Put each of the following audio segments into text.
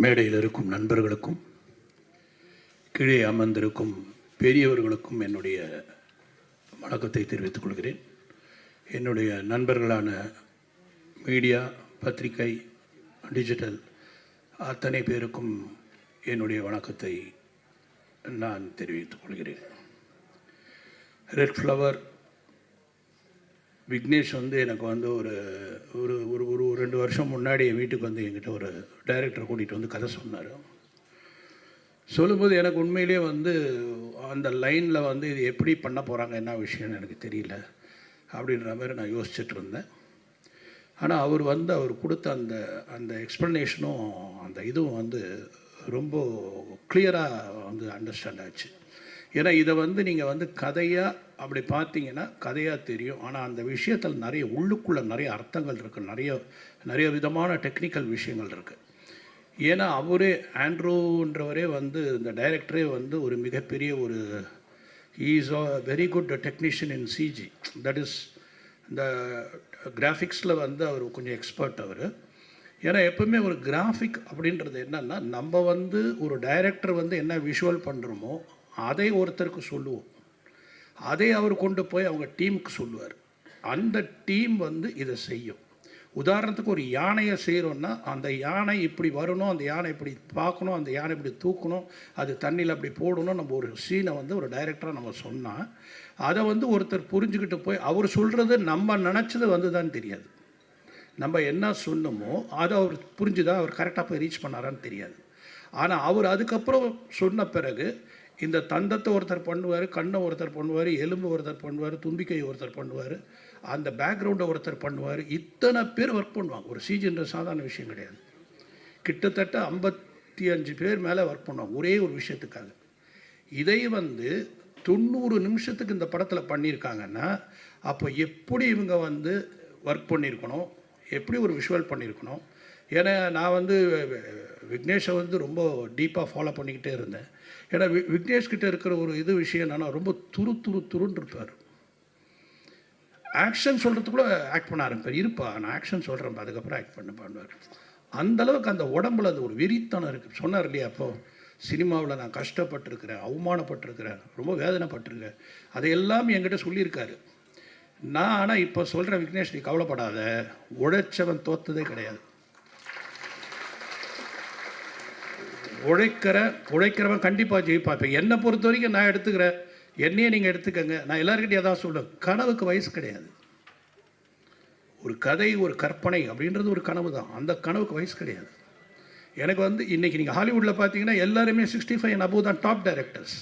மேடையில் இருக்கும் நண்பர்களுக்கும் கீழே அமர்ந்திருக்கும் பெரியவர்களுக்கும் என்னுடைய வணக்கத்தை தெரிவித்துக் கொள்கிறேன். என்னுடைய நண்பர்களான மீடியா பத்திரிகை டிஜிட்டல் அத்தனை பேருக்கும் என்னுடைய வணக்கத்தை நான் தெரிவித்துக் கொள்கிறேன். ரெட் ஃப்ளவர் விக்னேஷ் வந்து எனக்கு வந்து ஒரு ஒரு ஒரு ஒரு ரெண்டு வருஷம் முன்னாடி என் வீட்டுக்கு வந்து என்கிட்ட ஒரு டைரக்டர் கூட்டிகிட்டு வந்து கதை சொன்னார். சொல்லும்போது எனக்கு உண்மையிலே வந்து அந்த லைனில் வந்து இது எப்படி பண்ண போகிறாங்க என்ன விஷயம்னு எனக்கு தெரியல அப்படின்ற மாதிரி நான் யோசிச்சுட்டு இருந்தேன். ஆனால் அவர் வந்து அவர் கொடுத்த அந்த அந்த எக்ஸ்ப்ளனேஷனும் அந்த இதுவும் வந்து ரொம்ப கிளியராக வந்து அண்டர்ஸ்டாண்ட் ஆச்சு. ஏன்னா இதை வந்து நீங்கள் வந்து கதையாக அப்படி பார்த்தீங்கன்னா கதையாக தெரியும். ஆனால் அந்த விஷயத்தில் நிறைய உள்ளுக்குள்ளே நிறைய அர்த்தங்கள் இருக்குது நிறைய நிறைய விதமான டெக்னிக்கல் விஷயங்கள் இருக்குது ஏன்னா அவரே ஆண்ட்ரூன்றவரே வந்து இந்த டைரக்டரே வந்து ஒரு மிகப்பெரிய ஒரு is a very good technician in CG that is இந்த கிராஃபிக்ஸில் வந்து அவர் கொஞ்சம் எக்ஸ்பர்ட் அவர். ஏன்னா எப்பவுமே ஒரு கிராஃபிக் அப்படின்றது என்னன்னா நம்ம வந்து ஒரு டைரக்டர் வந்து என்ன விஷுவல் பண்ணுறோமோ அதை ஒருத்தருக்கு சொல்லுவோம். அதை அவர் கொண்டு போய் அவங்க டீமுக்கு சொல்லுவார். அந்த டீம் வந்து இதை செய்யும். உதாரணத்துக்கு ஒரு யானையை செய்கிறோன்னா அந்த யானை இப்படி வரணும் அந்த யானை இப்படி பார்க்கணும் அந்த யானை இப்படி தூக்கணும் அது தண்ணியில் அப்படி போடணும் நம்ம ஒரு சீனை வந்து ஒரு டைரக்டராக நம்ம சொன்னால் அதை வந்து ஒருத்தர் புரிஞ்சுக்கிட்டு போய் அவர் சொல்கிறது நம்ம நினச்சது வந்து தான் தெரியாது. நம்ம என்ன சொன்னோமோ அதை அவர் புரிஞ்சுதா அவர் கரெக்டாக போய் ரீச் பண்ணாரான்னு தெரியாது. ஆனால் அவர் அதுக்கப்புறம் சொன்ன பிறகு இந்த தந்தத்தை ஒருத்தர் பண்ணுவார் கண்ணை ஒருத்தர் பண்ணுவார் எலும்பு ஒருத்தர் பண்ணுவார் தும்பிக்கை ஒருத்தர் பண்ணுவார் அந்த பேக்ரவுண்டை ஒருத்தர் பண்ணுவார். இத்தனை பேர் ஒர்க் பண்ணுவாங்க. ஒரு சீஜன்ற சாதாரண விஷயம் கிடையாது. கிட்டத்தட்ட ஐம்பத்தி அஞ்சு பேர் மேலே ஒர்க் பண்ணுவாங்க. ஒரே ஒரு விஷயத்துக்காக. இதை வந்து தொண்ணூறு நிமிஷத்துக்கு இந்த படத்தில் பண்ணியிருக்காங்கன்னா அப்போ எப்படி இவங்க வந்து ஒர்க் பண்ணியிருக்கணும்? எப்படி ஒரு விஷுவல் பண்ணியிருக்கணும்? ஏன்னா நான் வந்து விக்னேஷை வந்து ரொம்ப டீப்பாக ஃபாலோ பண்ணிக்கிட்டே இருந்தேன். ஏன்னா வி விக்னேஷ்கிட்ட இருக்கிற ஒரு இது விஷயம் என்னென்னா ரொம்ப துரு துரு துருன்னு இருப்பார். ஆக்ஷன் சொல்கிறதுக்குள்ள ஆக்ட் பண்ண ஆரம்பிப்பார். இருப்பா நான் ஆக்ஷன் சொல்கிறேன் அதுக்கப்புறம் ஆக்ட் பண்ண பண்ணுவார் அந்தளவுக்கு அந்த உடம்புல அது ஒரு வெறித்தனம் இருக்குது சொன்னார் இல்லையா அப்போது சினிமாவில் நான் கஷ்டப்பட்டிருக்கிறேன் அவமானப்பட்டிருக்கிறேன் ரொம்ப வேதனைப்பட்டிருக்கேன். அதையெல்லாம் என்கிட்ட சொல்லியிருக்காரு. நான் ஆனால் இப்போ சொல்கிற விக்னேஷ் நீ கவலைப்படாத. உழைச்சவன் தோத்ததே கிடையாது. உழைக்கிற உழைக்கிறவன் கண்டிப்பாக ஜெயிப்பான். இப்போ என்னை பொறுத்த வரைக்கும் நான் எடுத்துக்கிறேன் என்னையே நீங்கள் எடுத்துக்கங்க. நான் எல்லாருக்கிட்டையும் அதான் சொல்லுவேன் கனவுக்கு வயசு கிடையாது. ஒரு கதை ஒரு கற்பனை அப்படின்றது ஒரு கனவு தான். அந்த கனவுக்கு வயசு கிடையாது. எனக்கு வந்து இன்றைக்கி நீங்கள் ஹாலிவுட்டில் பார்த்தீங்கன்னா எல்லாருமே சிக்ஸ்டி ஃபைவ் அண்ட் அபோவ் தான் டாப் டைரக்டர்ஸ்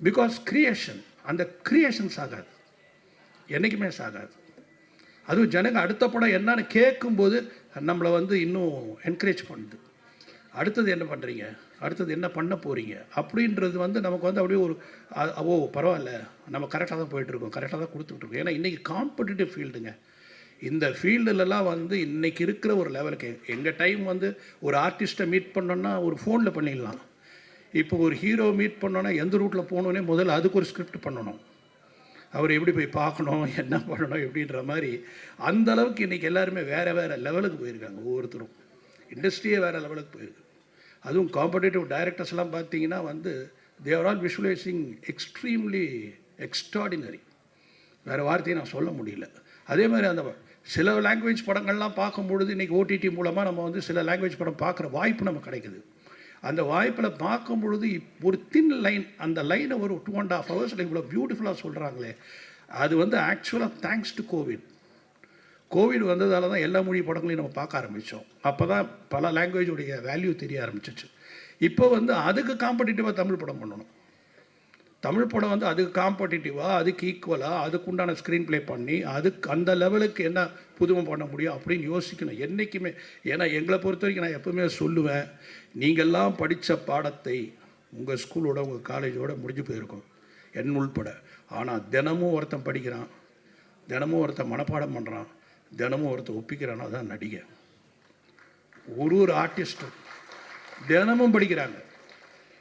பிகாஸ் கிரியேஷன் அந்த கிரியேஷன் சாகாது என்றைக்குமே சாகாது அதுவும் ஜனங்க அடுத்த படம் என்னன்னு கேட்கும்போது நம்மளை வந்து இன்னும் என்கரேஜ் பண்ணுது. அடுத்தது என்ன பண்ணுறீங்க அடுத்தது என்ன பண்ண போகிறீங்க அப்படின்றது வந்து நமக்கு வந்து அப்படியே ஒரு ஓ பரவாயில்ல. நம்ம கரெக்டாக தான் போயிட்டுருக்கோம் கரெக்டாக தான் கொடுத்துட்ருக்கோம் ஏன்னா இன்றைக்கி காம்படிட்டிவ் ஃபீல்டுங்க இந்த ஃபீல்டுலலாம் வந்து இன்றைக்கி இருக்கிற ஒரு லெவலுக்கு எங்கள் டைம் வந்து ஒரு ஆர்டிஸ்ட்டை மீட் பண்ணோன்னா ஒரு ஃபோனில் பண்ணிடலாம். இப்போ ஒரு ஹீரோ மீட் பண்ணோன்னா எந்த ரூட்டில் போகணுன்னே முதல்ல அதுக்கு ஒரு ஸ்கிரிப்ட் பண்ணணும். அவர் எப்படி போய் பார்க்கணும்? என்ன பண்ணணும்? எப்படின்ற மாதிரி அந்தளவுக்கு இன்றைக்கி எல்லாருமே வேறு வேறு லெவலுக்கு போயிருக்காங்க ஒவ்வொருத்தரும். இண்டஸ்ட்ரியே வேறு லெவலுக்கு போயிருக்கு. அதுவும் காம்படேட்டிவ் டைரக்டர்ஸ்லாம் பார்த்தீங்கன்னா வந்து they're all visualising extremely extraordinary வேறு வார்த்தையை நான் சொல்ல முடியல. அதே மாதிரி அந்த சில லாங்குவேஜ் படங்கள்லாம் பார்க்கும்பொழுது இன்றைக்கி ஓடிடி மூலமாக நம்ம வந்து சில லாங்குவேஜ் படம் பார்க்குற வாய்ப்பு நமக்கு கிடைக்குது. அந்த வாய்ப்பில் பார்க்கும் பொழுது இப்- ஒரு தின் லைன் அந்த லைனை ஒரு டூ அண்ட் ஆஃப் ஹவர்ஸில் இவ்வளோ பியூட்டிஃபுல்லாக சொல்கிறாங்களே அது வந்து ஆக்சுவலாக தேங்க்ஸ் டு கோவிட் கோவிட் வந்ததால் தான் எல்லா மொழி படங்களையும் நம்ம பார்க்க ஆரம்பித்தோம் அப்போ தான் பல லாங்குவேஜுடைய வேல்யூ தெரிய ஆரம்பிச்சிச்சு. இப்போ வந்து அதுக்கு காம்படிட்டிவாக தமிழ் படம் பண்ணணும். தமிழ் படம் வந்து அதுக்கு காம்படிட்டிவாக அதுக்கு ஈக்குவலாக அதுக்குண்டான ஸ்க்ரீன் ப்ளே பண்ணி அதுக்கு அந்த லெவலுக்கு என்ன புதுமை பண்ண முடியும் அப்படின்னு யோசிக்கணும். என்றைக்குமே ஏன்னா எங்களை பொறுத்த வரைக்கும் நான் எப்பவுமே சொல்லுவேன் நீங்கள்லாம் படித்த பாடத்தை உங்கள் ஸ்கூலோட உங்கள் காலேஜோட முடிஞ்சு போயிருக்கும். என் உள்பட. ஆனால் தினமும் ஒருத்தன் படிக்கிறான் தினமும் ஒருத்தன் மனப்பாடம் பண்ணுறான் தினமும் ஒருத்தன் ஒப்பிக்கிறானா தான் நடிகை ஒரு ஒரு ஆர்டிஸ்ட்டும் தினமும் படிக்கிறாங்க.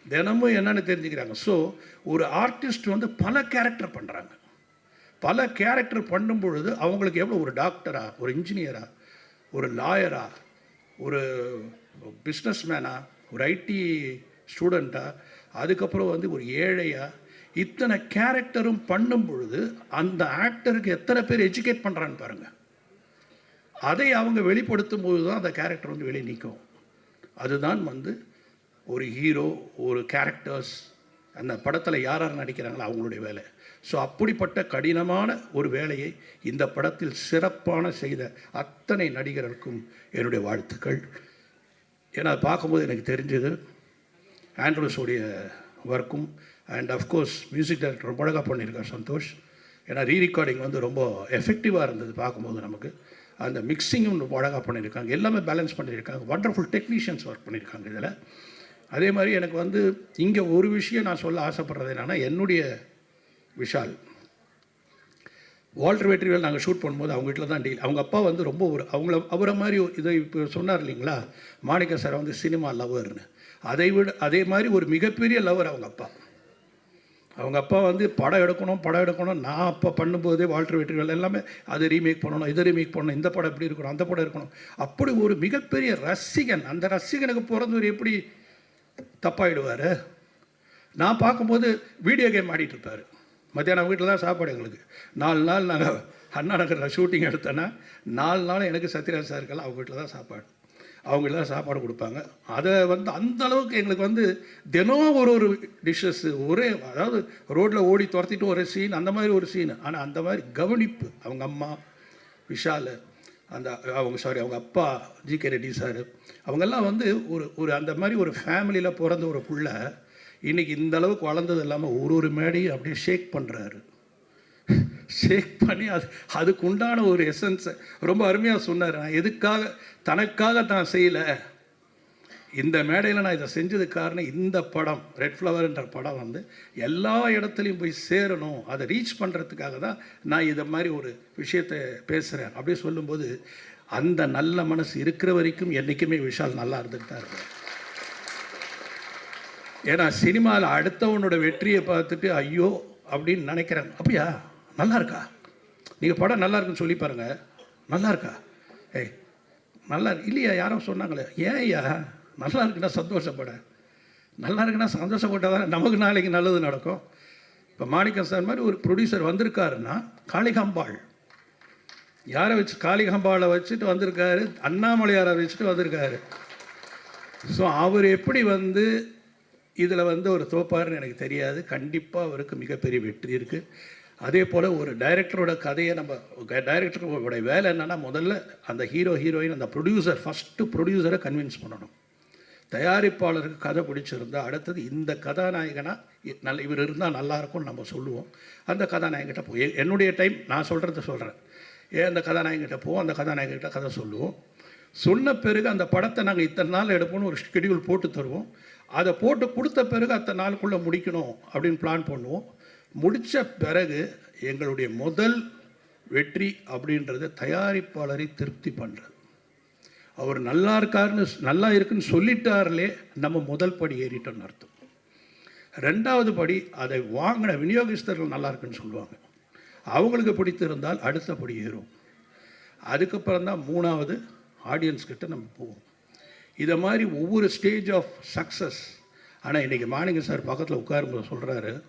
தினமும் என்னென்னு தெரிஞ்சுக்கிறாங்க. ஸோ ஒரு ஆர்டிஸ்ட் வந்து பல கேரக்டர் பண்ணுறாங்க பல கேரக்டர் பண்ணும் பொழுது அவங்களுக்கு எவ்வளோ ஒரு டாக்டரா ஒரு இன்ஜினியரா ஒரு லாயரா ஒரு பிஸ்னஸ் மேனா ஒரு ஐடி ஸ்டூடெண்ட்டா அதுக்கப்புறம் வந்து ஒரு ஏழையா இத்தனை கேரக்டரும் பண்ணும் பொழுது அந்த ஆக்டருக்கு எத்தனை பேர் எஜுகேட் பண்ணுறான்னு பாருங்கள் அதை அவங்க வெளிப்படுத்தும் போது தான் அந்த கேரக்டர் வந்து வெளியே நிற்கும் அதுதான் வந்து ஒரு ஹீரோ ஒரு கேரக்டர்ஸ் அந்த படத்தில் யார் யார் நடிக்கிறாங்களோ அவங்களுடைய வேலை. ஸோ அப்படிப்பட்ட கடினமான ஒரு வேலையை இந்த படத்தில் சிறப்பான செய்த அத்தனை நடிகர்களுக்கும் என்னுடைய வாழ்த்துக்கள். ஏன்னா அதை பார்க்கும்போது எனக்கு தெரிஞ்சது. ஆண்ட்ரூஸோடைய ஒர்க்கும் அண்ட் அஃப்கோர்ஸ் மியூசிக் டைரக்டர் ரொம்ப அழகாக பண்ணியிருக்கார் சந்தோஷ். ஏன்னா ரீ ரெக்கார்டிங் வந்து ரொம்ப எஃபெக்டிவாக இருந்தது பார்க்கும்போது நமக்கு. அந்த மிக்சிங்கும் அழகாக பண்ணியிருக்காங்க எல்லாமே பேலன்ஸ் பண்ணியிருக்காங்க ஒண்டர்ஃபுல் டெக்னீஷியன்ஸ் ஒர்க் பண்ணியிருக்காங்க இதில். அதே மாதிரி எனக்கு வந்து இங்கே ஒரு விஷயம் நான் சொல்ல ஆசைப்படுறது என்னென்னா என்னுடைய விஷால். வால்டர் வெற்றிவேல் நாங்கள் ஷூட் பண்ணும்போது அவங்க வீட்டில் தான் டீல் அவங்க அப்பா வந்து ரொம்ப ஒரு அவங்கள அவரை மாதிரி இதை இப்போ சொன்னார் இல்லைங்களா? மாணிக்க சார் வந்து சினிமா லவர்னு அதை விட அதே மாதிரி ஒரு மிகப்பெரிய லவர் அவங்க அப்பா. அவங்க அப்பா வந்து படம் எடுக்கணும் படம் எடுக்கணும். நான் அப்போ பண்ணும்போதே வால்டர் வெற்றிகள் எல்லாமே அதை ரீமேக் பண்ணணும் இதை ரீமேக் பண்ணணும் இந்த படம் எப்படி இருக்கணும் அந்த படம் இருக்கணும். அப்படி ஒரு மிகப்பெரிய ரசிகன் அந்த ரசிகனுக்கு பிறந்தவர் எப்படி தப்பாயிடுவார்? நான் பார்க்கும்போது வீடியோ கேம் ஆடிட்டுருப்பார் மத்தியானம் வீட்டில் தான் சாப்பாடு எங்களுக்கு. நாலு நாள் நாங்கள் அண்ணா நகரில் ஷூட்டிங் எடுத்தேன்னா நாலு நாள் எனக்கு சத்யராஜ் சாருக்கெல்லாம் அவங்க வீட்டில் தான் சாப்பாடு. அவங்க எல்லாம் தான் சாப்பாடு கொடுப்பாங்க. அதை வந்து அந்த அளவுக்கு எங்களுக்கு வந்து தினம் ஒரு ஒரு டிஷ்ஷஸ்ஸு ஒரே அதாவது ரோட்டில் ஓடி துரத்திட்டு ஒரு சீன் அந்த மாதிரி ஒரு சீன் ஆனால் அந்த மாதிரி கவனிப்பு. அவங்க அம்மா விஷால் அந்த அவங்க சாரி அவங்க அப்பா ஜி கே ரெட்டி சார் அவங்கெல்லாம் வந்து ஒரு ஒரு அந்த மாதிரி ஒரு ஃபேமிலியில் பிறந்த ஒரு புள்ள இன்னைக்கு இந்த அளவுக்கு வளர்ந்தது இல்லாமல் ஒரு ஒரு மேடையும் அப்படியே ஷேக் பண்ணுறாரு ஷேக் பண்ணி அது அதுக்கு உண்டான ஒரு எசன்ஸை ரொம்ப அருமையாக சொன்னார். நான் எதுக்காக தனக்காக தான் செய்யலை. இந்த மேடையில் நான் இதை செஞ்சது காரணம் இந்த படம் ரெட் ஃப்ளவர்ன்ற படம் வந்து எல்லா இடத்துலையும் போய் சேரணும் அதை ரீச் பண்ணுறதுக்காக தான் நான் இதை மாதிரி ஒரு விஷயத்தை பேசுகிறேன் அப்படி சொல்லும்போது அந்த நல்ல மனசு இருக்கிற வரைக்கும் என்றைக்குமே விஷால் நல்லா இருந்துகிட்டு தான் இருப்பார் ஏன்னா சினிமாவில் அடுத்தவனோட வெற்றியை பார்த்துட்டு ஐயோ அப்படின்னு நினைக்கிறாங்க அப்படியா? நல்லா இருக்கா நீங்கள் படம் நல்லா இருக்குன்னு சொல்லி பாருங்க. நல்லா இருக்கா ஏய் நல்லா இல்லையா? யாரோ சொன்னாங்களே. ஏன் ஐயா நல்லா இருக்குன்னா சந்தோஷப்பட. நல்லா இருக்குன்னா சந்தோஷப்பட்டால் தானே நமக்கு நாளைக்கு நல்லது நடக்கும். இப்போ மாணிக்கம் சார் மாதிரி ஒரு ப்ரொடியூசர் வந்திருக்காருன்னா காளிகாம்பாள். யாரை வச்சு காளிகாம்பாளை வச்சுட்டு வந்திருக்காரு? அண்ணாமலையாரை வச்சுட்டு வந்திருக்காரு. ஸோ அவர் எப்படி வந்து இதில் வந்து ஒரு தோப்பாருன்னு எனக்கு தெரியாது. கண்டிப்பாக அவருக்கு மிகப்பெரிய வெற்றி இருக்குது அதே போல் ஒரு டைரக்டரோட கதையை நம்ம டைரக்டரோட வேலை என்னென்னா முதல்ல அந்த ஹீரோ ஹீரோயின் அந்த ப்ரொடியூசர் ஃபஸ்ட்டு ப்ரொடியூசரை கன்வின்ஸ் பண்ணணும். தயாரிப்பாளருக்கு கதை பிடிச்சிருந்தா அடுத்தது இந்த கதாநாயகனா இ- நல்ல இவர் இருந்தால் நல்லாயிருக்கும்னு நம்ம சொல்லுவோம். அந்த கதாநாயகிட்ட போய் எ- என்னுடைய டைம் நான் சொல்கிறத சொல்கிறேன் ஏன் அந்த கதாநாயகிட்ட போவோம் அந்த கதாநாயகிட்ட கதை சொல்லுவோம். சொன்ன பிறகு அந்த படத்தை நாங்கள் இத்தனை நாள் எடுப்போம்னு ஒரு ஷெடியூல் போட்டு தருவோம். அதை போட்டு கொடுத்த பிறகு அத்தனை நாளுக்குள்ளே முடிக்கணும் அப்படின்னு பிளான் பண்ணுவோம். முடித்த பிறகு எங்களுடைய முதல் வெற்றி அப்படின்றது தயாரிப்பாளரை திருப்தி பண்ணுறது அவர் நல்லா இருக்காருன்னு நல்லா இருக்குன்னு சொல்லிட்டார்லே நம்ம முதல் படி ஏறிட்டோம்னு அர்த்தம். ரெண்டாவது படி அதை வாங்கின விநியோகஸ்தர்கள் நல்லா இருக்குன்னு சொல்லுவாங்க. அவங்களுக்கு பிடித்திருந்தால் அடுத்த படி ஏறும். அதுக்கப்புறம் தான் மூணாவது ஆடியன்ஸ் கிட்ட நம்ம போவோம். இதை மாதிரி ஒவ்வொரு ஸ்டேஜ் ஆஃப் சக்ஸஸ் ஆனால் இன்றைக்கி மாணிங்க சார் பக்கத்தில் உட்காரும்போது சொல்கிறாரு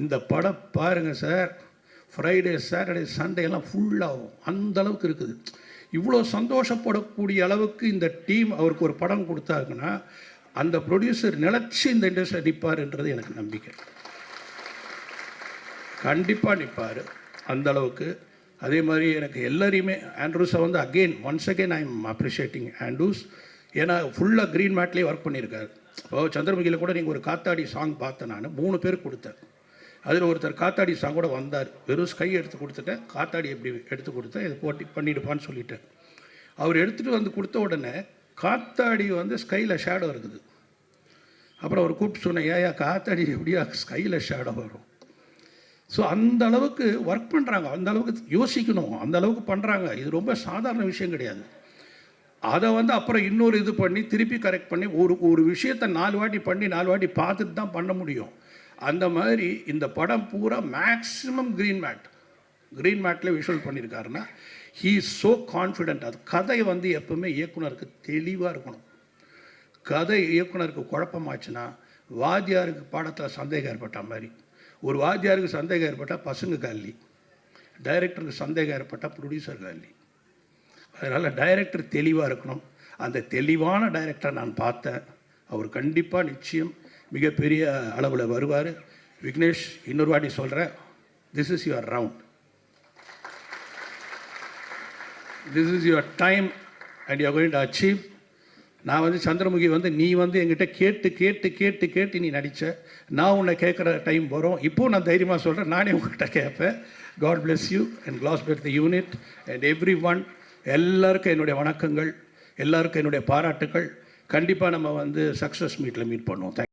இந்த படம் பாருங்கள் சார். ஃப்ரைடே சாட்டர்டே சண்டே எல்லாம் ஃபுல்லாகும் அந்த அளவுக்கு இருக்குது. இவ்வளோ சந்தோஷப்படக்கூடிய அளவுக்கு இந்த டீம் அவருக்கு ஒரு படம் கொடுத்தாங்கன்னா அந்த ப்ரொடியூசர் நிலச்சி இந்த இண்டஸ்ட்ரி நிற்பார்ன்றது எனக்கு நம்பிக்கை. கண்டிப்பாக நிற்பார் அந்த அளவுக்கு. அதே மாதிரி எனக்கு எல்லாரையுமே ஆண்ட்ரூஸை வந்து again once again I am appreciating Andrews. ஏன்னா ஃபுல்லாக க்ரீன் மேட்லேயே ஒர்க் பண்ணியிருக்காரு. இப்போ சந்திரமுகியில் கூட நீங்கள் ஒரு காத்தாடி சாங் பார்த்தேன் நான். மூணு பேர் கொடுத்தேன். அதில் ஒருத்தர் காத்தாடி சாங் கூட வந்தார். வெறும் ஸ்கை எடுத்து கொடுத்துட்டேன். காத்தாடி எப்படி எடுத்து கொடுத்தேன்? இது போட்டி பண்ணிடுப்பான்னு சொல்லிட்டேன் அவர் எடுத்துகிட்டு வந்து கொடுத்த உடனே காத்தாடி வந்து ஸ்கையில் ஷேடோ இருக்குது. அப்புறம் அவர் கூப்பிட்டு சொன்னேன் ஏயா காத்தாடி எப்படியா ஸ்கையில் ஷேடோ வரும்? ஸோ அந்த அளவுக்கு ஒர்க் பண்ணுறாங்க அந்த அளவுக்கு யோசிக்கணும். அந்த அளவுக்கு பண்ணுறாங்க இது ரொம்ப சாதாரண விஷயம் கிடையாது. அதை வந்து அப்புறம் இன்னொரு இது பண்ணி திருப்பி கரெக்ட் பண்ணி ஒரு ஒரு விஷயத்தை நாலு வாட்டி பண்ணி நாலு வாட்டி பார்த்துட்டு தான் பண்ண முடியும். அந்த மாதிரி இந்த படம் பூரா மேக்ஸிமம் க்ரீன் மேட் க்ரீன் மேட்டில் விஷுவல் பண்ணியிருக்காருன்னா ஹீ ஸோ கான்ஃபிடென்ட் அது கதை வந்து எப்பவுமே இயக்குனருக்கு தெளிவாக இருக்கணும். கதை இயக்குனருக்கு குழப்பமாச்சுன்னா வாத்தியாருக்கு பாடத்தில் சந்தேகம் ஏற்பட்ட மாதிரி. ஒரு வாத்தியாருக்கு சந்தேகம் ஏற்பட்டால் பசங்க காலி டைரக்டருக்கு சந்தேகம் ஏற்பட்டால் ப்ரொடியூசர் காலி அதனால் டைரக்டர் தெளிவாக இருக்கணும். அந்த தெளிவான டைரக்டரை நான் பார்த்தேன். அவர் கண்டிப்பாக நிச்சயம் மிகப்பெரிய அளவில் வருவார். விக்னேஷ் இன்னொரு வாட்டி சொல்கிறேன் this is your round this is your time and you going to achieve நான் வந்து சந்திரமுகி வந்து நீ வந்து என்கிட்ட கேட்டு கேட்டு கேட்டு கேட்டு நீ நடித்த நான் உன்னை கேட்குற டைம் வரும். இப்போ நான் தைரியமாக சொல்கிறேன் நானே உங்கள்கிட்ட கேட்பேன். God bless you and class pet the unit and everyone எல்லாருக்கும் என்னுடைய வணக்கங்கள். எல்லாருக்கும் என்னுடைய பாராட்டுகள். கண்டிப்பாக நம்ம வந்து சக்ஸஸ் மீட்டில் மீட் பண்ணுவோம். தேங்க்.